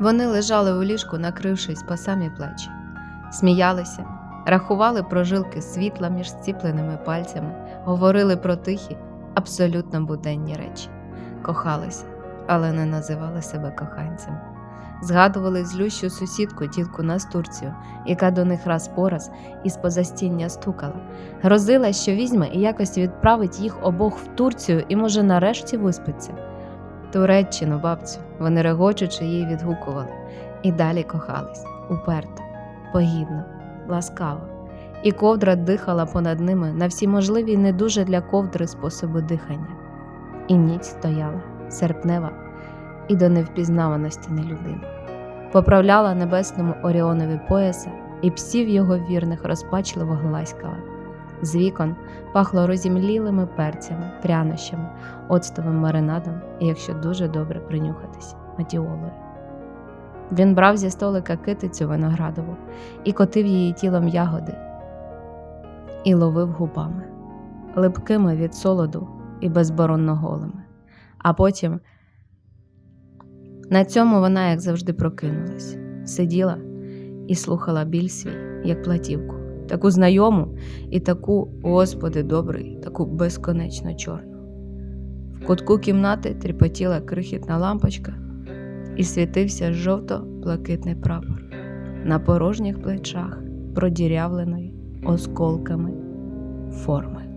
Вони лежали у ліжку, накрившись по самі плечі, сміялися, рахували прожилки світла між зціпленими пальцями, говорили про тихі, абсолютно буденні речі, кохалися, але не називали себе коханцями. Згадували злющу сусідку тітку Настурцію, яка до них раз по раз із позастіння стукала, грозила, що візьме і якось відправить їх обох в Турцію і, може, нарешті виспиться. Туреччину, бабцю, вони регочучи їй відгукували, і далі кохались уперто, погідно, ласкаво. І ковдра дихала понад ними на всі можливі не дуже для ковдри способи дихання. І ніч стояла, серпнева і до невпізнаваності нелюдима. Поправляла небесному Оріонові пояса, і псів його вірних розпачливо гласькала. З вікон пахло розімлілими перцями, прянощами, оцтовим маринадом, і якщо дуже добре принюхатись, матіолою. Він брав зі столика китицю виноградову і котив її тілом ягоди, і ловив губами, липкими від солоду і безборонно голими. А потім на цьому вона, як завжди, прокинулась, сиділа і слухала біль свій, як платівку, таку знайому і таку, Господи, добрий, таку безконечно чорну. В кутку кімнати тріпотіла крихітна лампочка і світився жовто-блакитний прапор на порожніх плечах, продірявленої осколками форми.